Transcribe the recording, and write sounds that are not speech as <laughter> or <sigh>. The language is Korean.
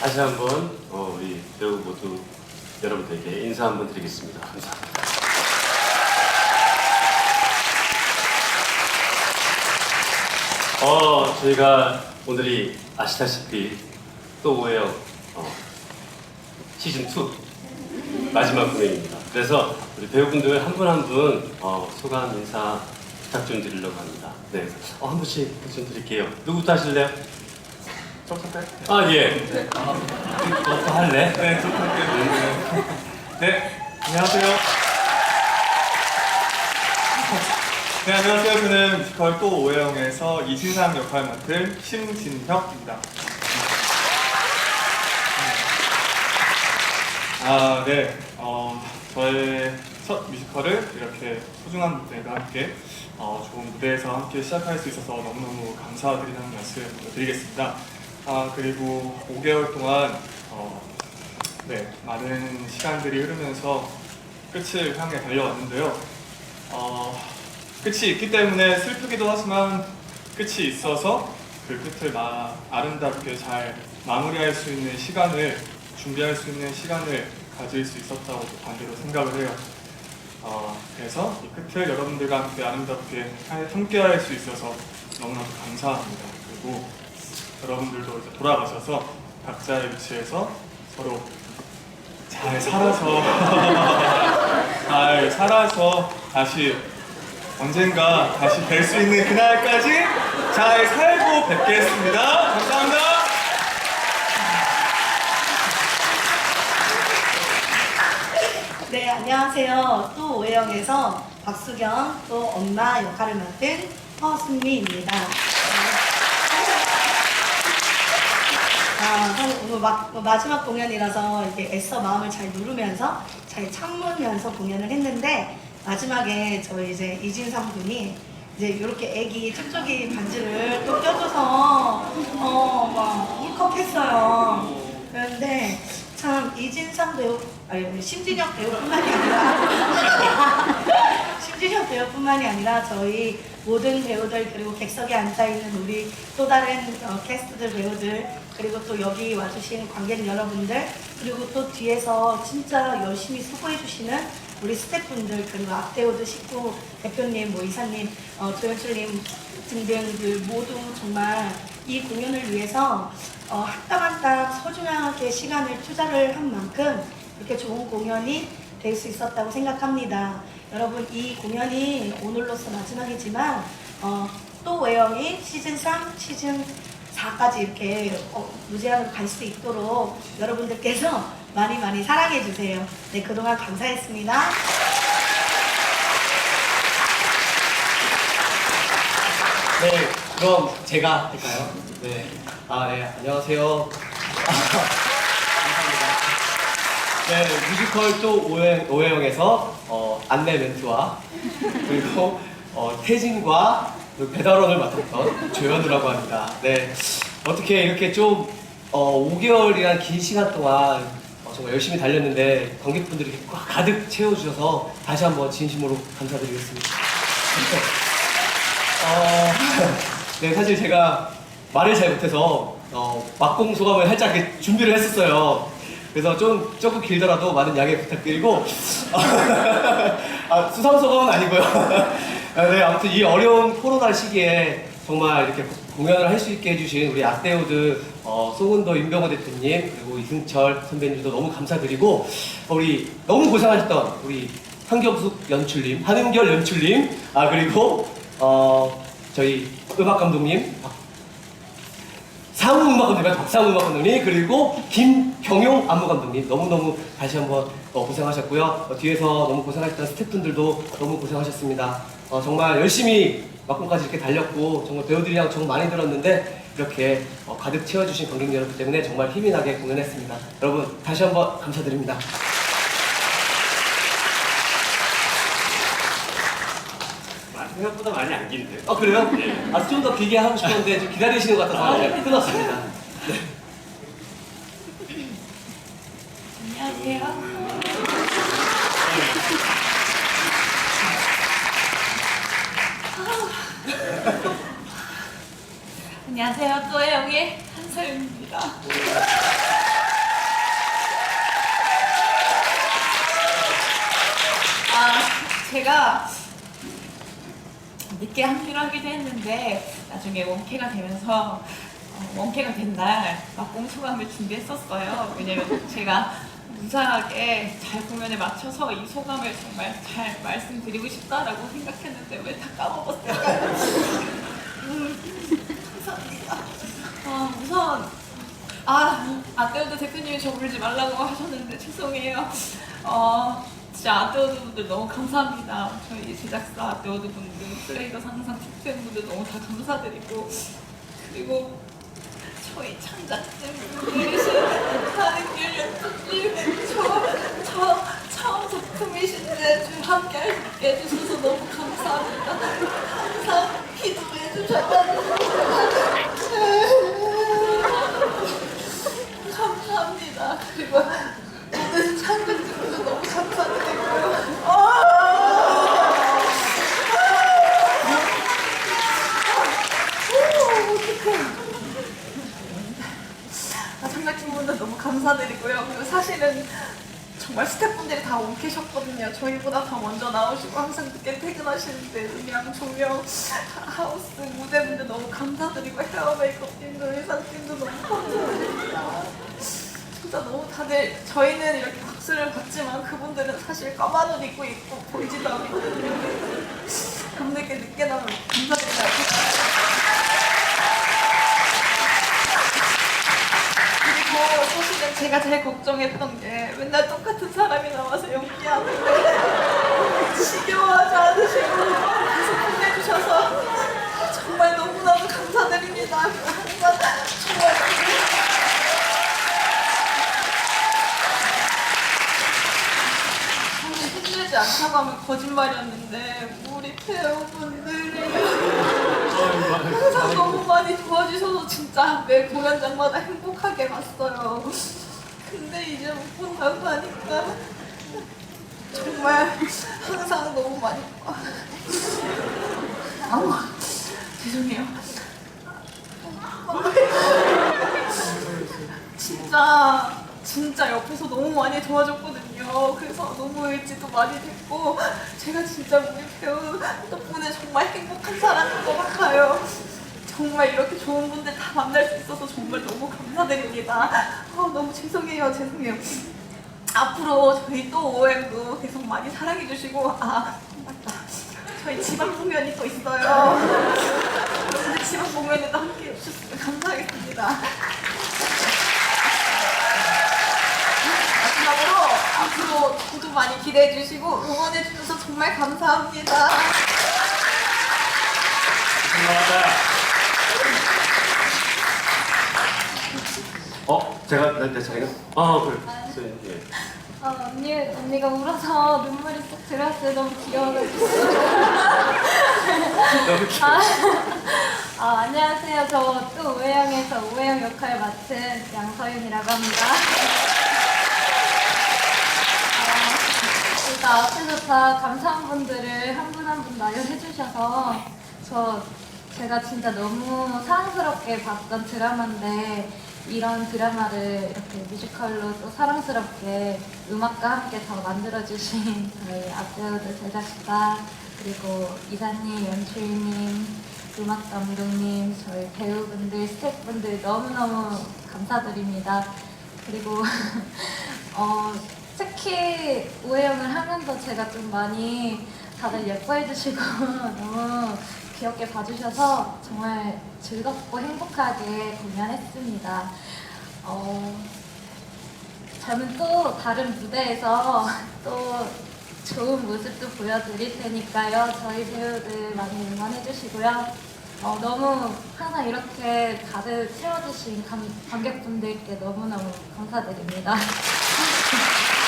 다시 한번 어, 우리 배우 모두 여러분들에게 인사 한번 드리겠습니다. 감사합니다. 어, 저희가 오늘이 아시다시피 또 오해요 어, 시즌 2 마지막 공연입니다. 그래서 우리 배우분들 한분 한 분 어, 소감 인사 부탁 좀 드리려고 합니다. 네, 어, 한 분씩 부탁 좀 드릴게요. 누구부터 하실래요? 촉촉해? 아 예. 너또 할래? 네, 촉촉해. 네, 안녕하세요. 네, 안녕하세요. 저는 뮤지컬 또 오해영에서 이진상 역할 맡은 심진혁입니다. 아, 네. 어, 저의 첫 뮤지컬을 이렇게 소중한 분들과 함께 어, 좋은 무대에서 함께 시작할 수 있어서 너무너무 감사드리다는 말씀 드리겠습니다. 아, 그리고 5개월 동안 어, 네, 많은 시간들이 흐르면서 끝을 향해 달려왔는데요. 어, 끝이 있기 때문에 슬프기도 하지만 끝이 있어서 그 끝을 마, 아름답게 잘 마무리할 수 있는 시간을 준비할 수 있는 시간을 가질 수 있었다고 반대로 생각을 해요. 어, 그래서 이 끝을 여러분들과 함께 아름답게 하- 함께 할 수 있어서 너무나도 감사합니다. 그리고 여러분들도 이제 돌아가셔서 각자의 위치에서 서로 잘 살아서 <laughs> 잘 살아서 다시 언젠가 다시 뵐 수 있는 그날까지 잘 살고 뵙겠습니다. 감사합니다. 네, 안녕하세요. 또 오해영에서 박수경 또 엄마 역할을 맡은 허순미입니다. 오늘 막, 뭐 마지막 공연이라서 이렇게 애써 마음을 잘 누르면서 잘 참으면서 공연을 했는데 마지막에 저희 이제 이진상 분이 이제 이렇게 애기 촉촉이 반지를 또 껴줘서 어막 울컥했어요. 그런데 참 이진상 배우 아니 심진혁 배우뿐만이 아니라 <laughs> 심진혁 배우뿐만이 아니라 저희 모든 배우들 그리고 객석에 앉아 있는 우리 또 다른 어, 캐스트들 배우들 그리고 또 여기 와주신 관객 여러분들 그리고 또 뒤에서 진짜 열심히 수고해 주시는 우리 스태프분들 그리고 앞배우들 식구 대표님 뭐 이사님 어, 조연출님 등등들 모두 정말 이 공연을 위해서 어, 한땀 한땀 소중하게 시간을 투자를 한 만큼 이렇게 좋은 공연이 될 수 있었다고 생각합니다. 여러분 이 공연이 오늘로서 마지막이지만 어, 또 외영이 시즌 3, 시즌 4까지 이렇게 어, 무제한으로 갈 수 있도록 여러분들께서 많이 많이 사랑해 주세요. 네 그동안 감사했습니다. 네, 그럼 제가 할까요? 네. 아, 네, 안녕하세요. 감사합니다. 네, 뮤지컬 또 오해, 오해영에서 어, 안내 멘트와 그리고 어, 태진과 그 배달원을 맡았던 조현우라고 합니다. 네, 어떻게 이렇게 좀 어, 5개월이란 긴 시간 동안 어, 정말 열심히 달렸는데 관객분들이 꽉 가득 채워주셔서 다시 한번 진심으로 감사드리겠습니다. 어, 네, 사실 제가 말을 잘 못해서 어, 막공 소감을 살짝 준비를 했었어요. 그래서 좀 조금 길더라도 많은 양해 부탁드리고 <laughs> 아, 수상 소감은 아니고요. 아, 네, 아무튼 이 어려운 코로나 시기에 정말 이렇게 공연을 할 수 있게 해주신 우리 악배우들 어, 송은도 임병호 대표님 그리고 이승철 선배님도 너무 감사드리고 어, 우리 너무 고생하셨던 우리 한경숙 연출님, 한은결 연출님, 아 그리고 어 저희 음악 감독님 박- 음악 감독님, 박상우 음악 감독님 그리고 김경용 안무 감독님 너무 너무 다시 한번 어, 고생하셨고요. 어, 뒤에서 너무 고생하셨던 스태프분들도 너무 고생하셨습니다. 어, 정말 열심히 막공까지 이렇게 달렸고 정말 배우들이랑 정말 많이 들었는데 이렇게 어, 가득 채워주신 관객 여러분 때문에 정말 힘이 나게 공연했습니다. 여러분 다시 한번 감사드립니다. 아, 생각보다 많이 안 긴데. 아 그래요? 예. 아좀 더 길게 하고 싶었는데 좀 기다리시는 것 같아서 네, 끊었습니다. 안녕하세요. 아. 안녕하세요. 또혜영의 한서윤입니다. 아, 제가 늦게 합류하기도 했는데 나중에 원캐가 되면서 원캐가 된 날 막 공 소감을 준비했었어요. 왜냐면 제가 무사하게 잘 공연에 맞춰서 이 소감을 정말 잘 말씀드리고 싶다라고 생각했는데 왜 다 까먹었을까요? 음, 감사합니다. 아, 우선 아, 아떼오드 대표님이 저 부르지 말라고 하셨는데 죄송해요. 어, 진짜 아떼오드 분들 너무 감사합니다. 저희 제작사 아떼오드 분들, 플레이더 상상 투표인 분들 너무 다 감사드리고 그리고 저희 창작진분들이신 하는 길 연출님 저, 저 처음 작품이신데 좀 함께 해주셔서 너무 감사합니다. 항상 기도해 주셔서 감사합니다. 그리고 모든 창작진분들 너무 감사드리고요. 아! 아, 창작진분들 너무 감 사실은 정말 스태프분들이 다 옮기셨거든요. 저희보다 더 먼저 나오시고 항상 늦게 퇴근하시는데 음향, 조명, 하우스, 무대분들 너무 감사드리고 헤어 메이크업팀도 의상팀도 너무 감사드립니다. 진짜 너무 다들 저희는 이렇게 박수를 받지만 그분들은 사실 까만 옷 입고 있고 보이지도 않거든요. 그분들께 <laughs> 늦게 나오면 감사드립니다. 그리고 사실은 제가 제일 걱정했던 게 맨날 똑같은 사람이 나와서 연기하는데 지겨워하지 않으시고 계속 혼내주셔서 정말 너무나도 감사드립니다. 항상 정말 힘들지 않다고 하면 거짓말이었는데 우리 배우분들이 항상 너무 많이 도와주셔서 진짜 매 공연장마다 행복하게 봤어요. 근데 이제 못 본다고 하니까 정말 항상 너무 많이 아우 죄송해요. 진짜 진짜 옆에서 너무 많이 도와줬거든요. 그래서 너무 의지도 많이 됐고 제가 진짜 우리 배우 덕분에 정말 행복한 사람인 것 같아요. 정말 이렇게 좋은 분들 다 만날 수 있어서 정말 너무 감사드립니다. 어, 너무 죄송해요, 죄송해요. 앞으로 저희 또 OM도 계속 많이 사랑해 주시고 아 맞다. 저희 지방 공연이 또 있어요. 여러분들 지방 공연에도 함께 해주셨으면 감사하겠습니다. 마지막으로 앞으로 구도 많이 기대해 주시고 응원해 주셔서 정말 감사합니다. 감사합니다. 어? 제가 내, 내 차례가? 아 그래. 선생님, 예. 아, 언니, 언니가 울어서 눈물이 쏙 들어왔어요. 너무 귀여워가지고. 너무 귀여워. 아, 아, 안녕하세요. 저또 우회영에서 우회영 역할 맡은 양서윤이라고 합니다. 아, 일단 앞에서 다 감사한 분들을 한 분 한 분 나열해 주셔서 저 제가 진짜 너무 사랑스럽게 봤던 드라마인데 이런 드라마를 이렇게 뮤지컬로 또 사랑스럽게 음악과 함께 더 만들어주신 <laughs> 저희 아트우드 제작사 그리고 이사님, 연출님, 음악 감독님, 저희 배우분들, 스태프분들 너무너무 감사드립니다. 그리고 <laughs> 어, 특히 우혜영을 하면서 제가 좀 많이 다들 예뻐해 주시고 <laughs> 너무 귀엽게 봐주셔서 정말 즐겁고 행복하게 공연했습니다. 어, 저는 또 다른 무대에서 <laughs> 또 좋은 모습도 보여드릴 테니까요. 저희 배우들 많이 응원해 주시고요. 어, 너무 항상 이렇게 가득 채워주신 관, 관객분들께 너무너무 감사드립니다. <laughs>